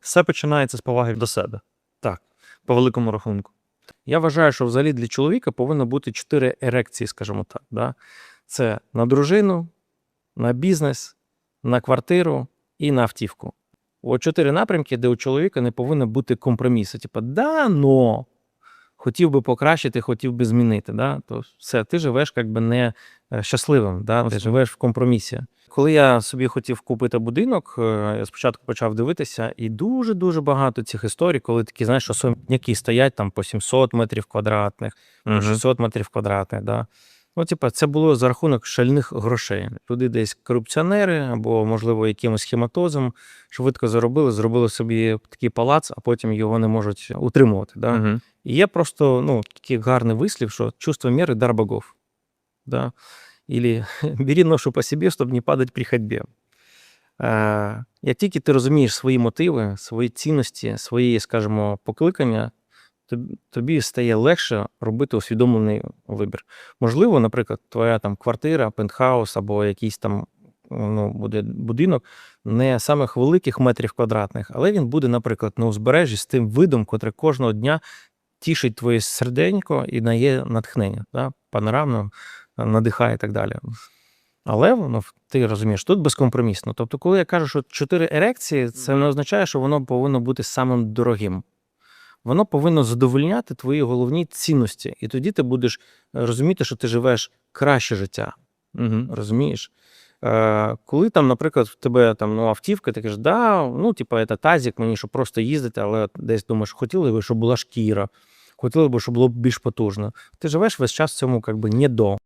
Все починається з поваги до себе. Так, по великому рахунку. Я вважаю, що взагалі для чоловіка повинно бути чотири ерекції, скажімо так. Да? Це на дружину, на бізнес, на квартиру і на автівку. От чотири напрямки, де у чоловіка не повинно бути компромісу. Типа, да, но хотів би покращити, хотів би змінити. Да? То все, ти живеш якби не е, щасливим, да? ти живеш в компромісі. Коли я собі хотів купити будинок, е, я спочатку почав дивитися, і дуже-дуже багато цих історій, коли такі, знаєш, особняки стоять там по 700 метрів квадратних, по 600 метрів квадратних. Да? Ну, типа, це було за рахунок шальних грошей. Туди десь корупціонери або, можливо, якимось схематозом швидко заробили, зробили собі такий палац, а потім його не можуть утримувати. Да? Мгм. І є просто ну, такий гарний вислів, що чувство міри дар богов. Да? Или бери ношу по собі, щоб не падати при ходьбі. Як тільки ти розумієш свої мотиви, свої цінності, свої, скажімо, покликання, тобі стає легше робити усвідомлений вибір. Можливо, наприклад, твоя там квартира, пентхаус або якийсь там ну, буде будинок не самих великих метрів квадратних, але він буде, наприклад, на узбережжі з тим видом, котрий кожного дня тішить твоє серденько і дає натхнення, да? панорамно надихає і так далі. Але воно ти розумієш, тут безкомпромісно. Тобто, коли я кажу, що чотири ерекції, це не означає, що воно повинно бути самим дорогим. Воно повинно задовольняти твої головні цінності. І тоді ти будеш е, розуміти, що ти живеш краще життя. Мгм. Розумієш? Е, коли там, наприклад, в тебе там ну, автівка, ти кажеш, да, ну, типа, це тазик, мені щоб просто їздити, але десь думаєш, хотіли би, щоб була шкіра, хотіли би, щоб було б більш потужно. Ти живеш весь час в цьому, як би, не до.